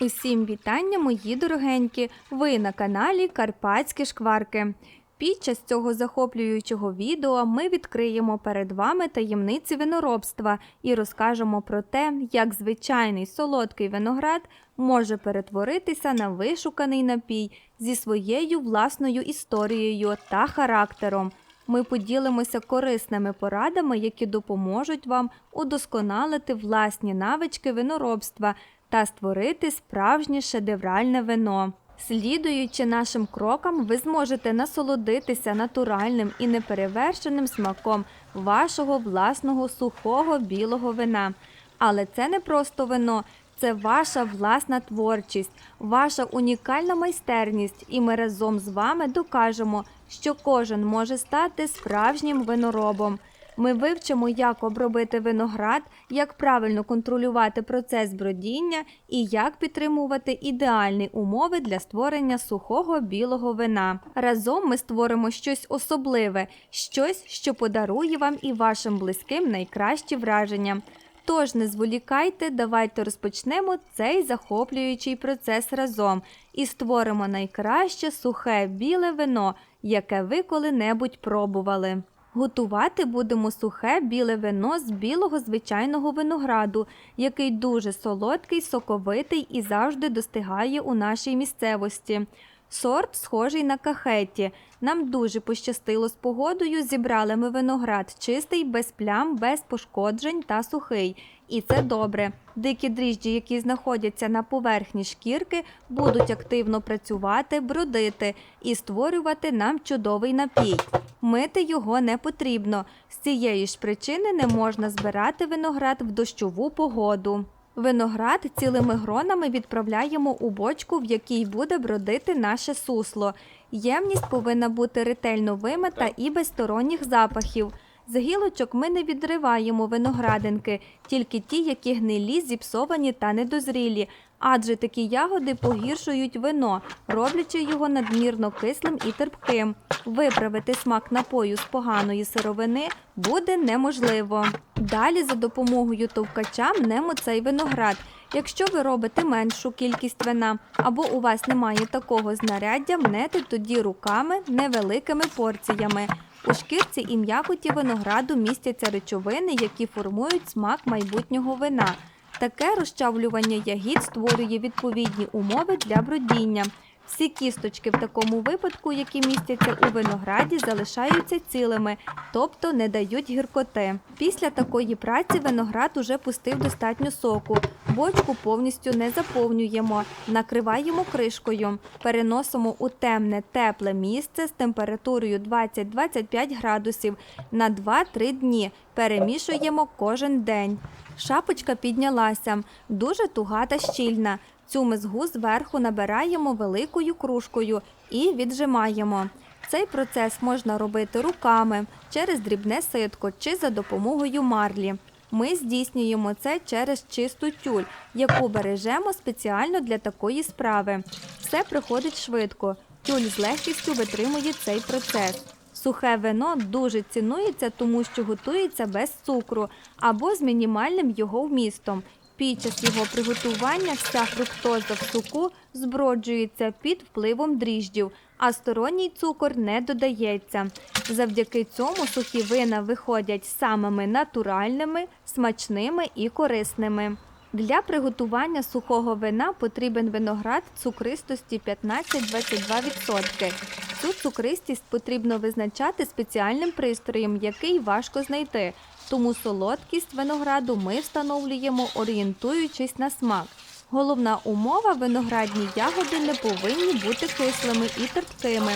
Усім вітання, мої дорогенькі! Ви на каналі Карпатські Шкварки. Під час цього захоплюючого відео ми відкриємо перед вами таємниці виноробства і розкажемо про те, як звичайний солодкий виноград може перетворитися на вишуканий напій зі своєю власною історією та характером. Ми поділимося корисними порадами, які допоможуть вам удосконалити власні навички виноробства та створити справжнє шедевральне вино. Слідуючи нашим крокам, ви зможете насолодитися натуральним і неперевершеним смаком вашого власного сухого білого вина. Але це не просто вино, це ваша власна творчість, ваша унікальна майстерність, і ми разом з вами докажемо, що кожен може стати справжнім виноробом. Ми вивчимо, як обробити виноград, як правильно контролювати процес бродіння і як підтримувати ідеальні умови для створення сухого білого вина. Разом ми створимо щось особливе, щось, що подарує вам і вашим близьким найкращі враження. Тож не зволікайте, давайте розпочнемо цей захоплюючий процес разом і створимо найкраще сухе біле вино, яке ви коли-небудь пробували. Готувати будемо сухе біле вино з білого звичайного винограду, який дуже солодкий, соковитий і завжди достигає у нашій місцевості. Сорт схожий на кахеті. Нам дуже пощастило з погодою. Зібрали ми виноград чистий, без плям, без пошкоджень та сухий. І це добре. Дикі дріжджі, які знаходяться на поверхні шкірки, будуть активно працювати, бродити і створювати нам чудовий напій. Мити його не потрібно. З цієї ж причини не можна збирати виноград в дощову погоду. Виноград цілими гронами відправляємо у бочку, в якій буде бродити наше сусло. Ємність повинна бути ретельно вимита і без сторонніх запахів. З гілочок ми не відриваємо виноградинки, тільки ті, які гнилі, зіпсовані та недозрілі, адже такі ягоди погіршують вино, роблячи його надмірно кислим і терпким. Виправити смак напою з поганої сировини буде неможливо. Далі за допомогою товкача мнемо цей виноград. Якщо ви робите меншу кількість вина або у вас немає такого знаряддя, мнете тоді руками невеликими порціями. У шкірці і м'якоті винограду містяться речовини, які формують смак майбутнього вина. Таке розчавлювання ягід створює відповідні умови для бродіння. Всі кісточки в такому випадку, які містяться у винограді, залишаються цілими, тобто не дають гіркоти. Після такої праці виноград уже пустив достатньо соку. Бочку повністю не заповнюємо, накриваємо кришкою, переносимо у темне, тепле місце з температурою 20-25 градусів на 2-3 дні. Перемішуємо кожен день. Шапочка піднялася, дуже туга та щільна. Цю мезгу зверху набираємо великою кружкою і віджимаємо. Цей процес можна робити руками, через дрібне ситко чи за допомогою марлі. Ми здійснюємо це через чисту тюль, яку бережемо спеціально для такої справи. Все приходить швидко. Тюль з легкістю витримує цей процес. Сухе вино дуже цінується, тому що готується без цукру або з мінімальним його вмістом. Під час його приготування вся фруктоза в соку зброджується під впливом дріждів, а сторонній цукор не додається. Завдяки цьому сухі вина виходять самими натуральними, смачними і корисними. Для приготування сухого вина потрібен виноград цукристості 15-22%. Цю цукристість потрібно визначати спеціальним пристроєм, який важко знайти. Тому солодкість винограду ми встановлюємо, орієнтуючись на смак. Головна умова виноградні ягоди не повинні бути кислими і терпкими.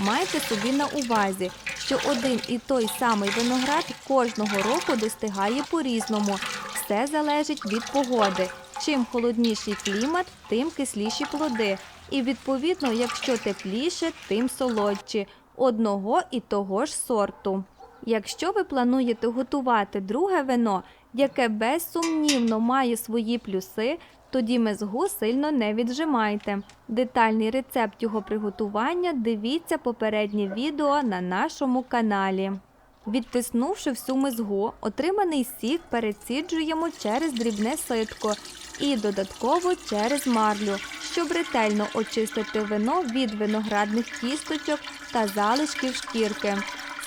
Майте собі на увазі, що один і той самий виноград кожного року достигає по-різному. Все залежить від погоди. Чим холодніший клімат, тим кисліші плоди. І відповідно, якщо тепліше, тим солодші одного і того ж сорту. Якщо ви плануєте готувати друге вино, яке безсумнівно має свої плюси, тоді мезгу сильно не віджимайте. Детальний рецепт його приготування дивіться попереднє відео на нашому каналі. Відтиснувши всю мезгу, отриманий сік переціджуємо через дрібне ситко і додатково через марлю, щоб ретельно очистити вино від виноградних кісточок та залишків шкірки.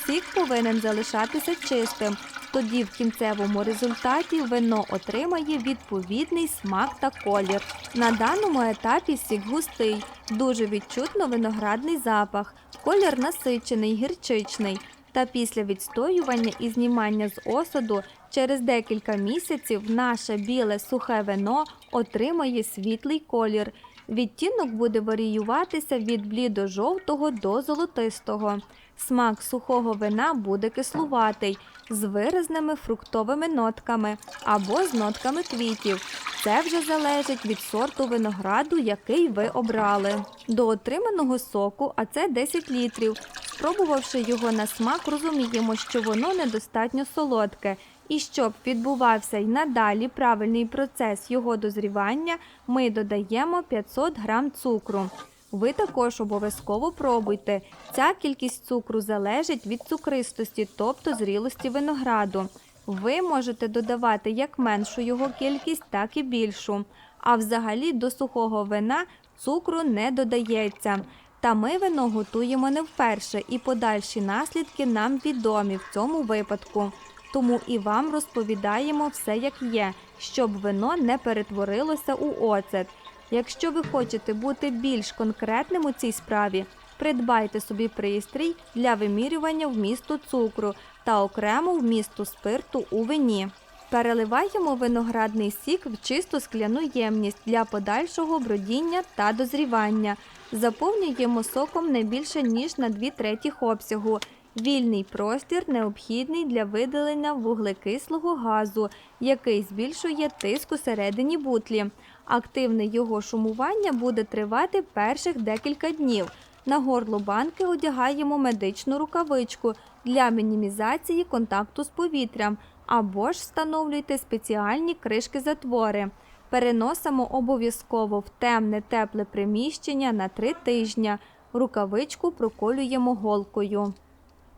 Сік повинен залишатися чистим. Тоді в кінцевому результаті вино отримає відповідний смак та колір. На даному етапі сік густий, дуже відчутно виноградний запах, колір насичений, гірчичний. Та після відстоювання і знімання з осаду через декілька місяців наше біле сухе вино отримає світлий колір. Відтінок буде варіюватися від блідо-жовтого до золотистого. Смак сухого вина буде кислуватий з виразними фруктовими нотками або з нотками квітів. Це вже залежить від сорту винограду, який ви обрали. До отриманого соку, а це 10 літрів. Спробувавши його на смак, розуміємо, що воно недостатньо солодке. І щоб відбувався й надалі правильний процес його дозрівання, ми додаємо 500 грам цукру. Ви також обов'язково пробуйте. Ця кількість цукру залежить від цукристості, тобто зрілості винограду. Ви можете додавати як меншу його кількість, так і більшу. А взагалі до сухого вина цукру не додається. Та ми вино готуємо не вперше, і подальші наслідки нам відомі в цьому випадку. Тому і вам розповідаємо все як є, щоб вино не перетворилося у оцет. Якщо ви хочете бути більш конкретним у цій справі, придбайте собі пристрій для вимірювання вмісту цукру та окремо вмісту спирту у вині. Переливаємо виноградний сік в чисту скляну ємність для подальшого бродіння та дозрівання. Заповнюємо соком не більше ніж на 2 третіх обсягу. Вільний простір необхідний для видалення вуглекислого газу, який збільшує тиск у середині бутлі. Активне його шумування буде тривати перших декілька днів. На горло банки одягаємо медичну рукавичку для мінімізації контакту з повітрям або ж встановлюйте спеціальні кришки-затвори. Переносимо обов'язково в темне тепле приміщення на 3 тижні. Рукавичку проколюємо голкою.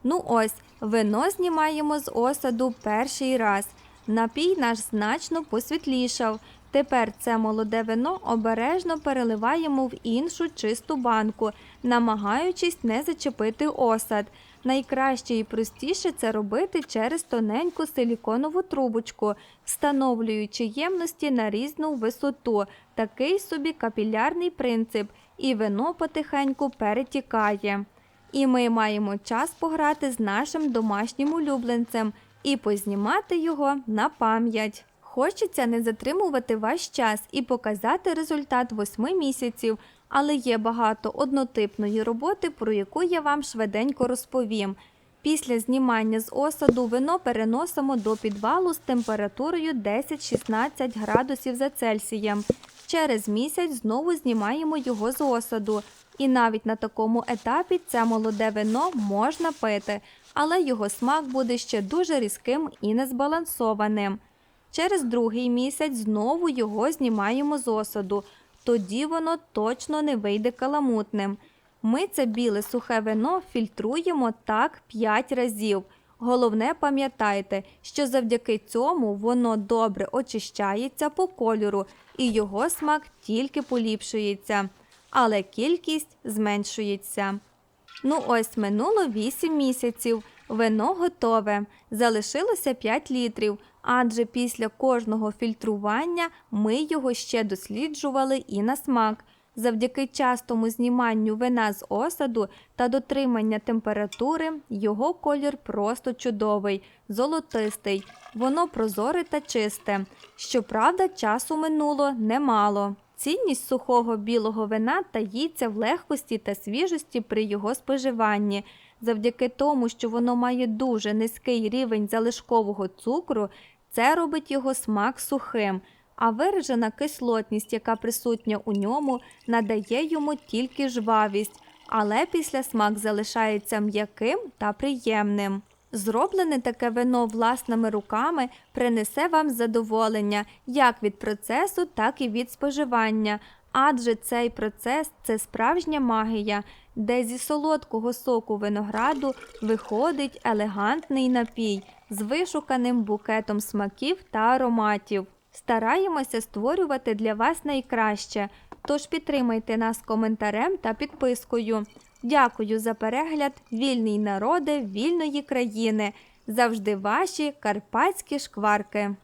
Ну ось, вино знімаємо з осаду перший раз. Напій наш значно посвітлішав. Тепер це молоде вино обережно переливаємо в іншу чисту банку, намагаючись не зачепити осад. Найкраще і простіше це робити через тоненьку силіконову трубочку, встановлюючи ємності на різну висоту. Такий собі капілярний принцип, і вино потихеньку перетікає. І ми маємо час пограти з нашим домашнім улюбленцем і познімати його на пам'ять. Хочеться не затримувати ваш час і показати результат восьми місяців, але є багато однотипної роботи, про яку я вам швиденько розповім. Після знімання з осаду вино переносимо до підвалу з температурою 10-16 градусів за Цельсієм. Через місяць знову знімаємо його з осаду. І навіть на такому етапі це молоде вино можна пити, але його смак буде ще дуже різким і незбалансованим. Через другий місяць знову його знімаємо з осаду, тоді воно точно не вийде каламутним. Ми це біле сухе вино фільтруємо так 5 разів. Головне пам'ятайте, що завдяки цьому воно добре очищається по кольору і його смак тільки поліпшується, але кількість зменшується. Ну ось минуло 8 місяців. Вино готове. Залишилося 5 літрів, адже після кожного фільтрування ми його ще досліджували і на смак. Завдяки частому зніманню вина з осаду та дотримання температури його колір просто чудовий, золотистий, воно прозоре та чисте. Щоправда, часу минуло немало. Цінність сухого білого вина таїться в легкості та свіжості при його споживанні. Завдяки тому, що воно має дуже низький рівень залишкового цукру, це робить його смак сухим, а виражена кислотність, яка присутня у ньому, надає йому тільки жвавість, але після смак залишається м'яким та приємним. Зроблене таке вино власними руками принесе вам задоволення як від процесу, так і від споживання. Адже цей процес це справжня магія, де зі солодкого соку винограду виходить елегантний напій з вишуканим букетом смаків та ароматів. Стараємося створювати для вас найкраще, тож підтримайте нас коментарем та підпискою. Дякую за перегляд, вільний народи вільної країни. Завжди ваші карпатські шкварки.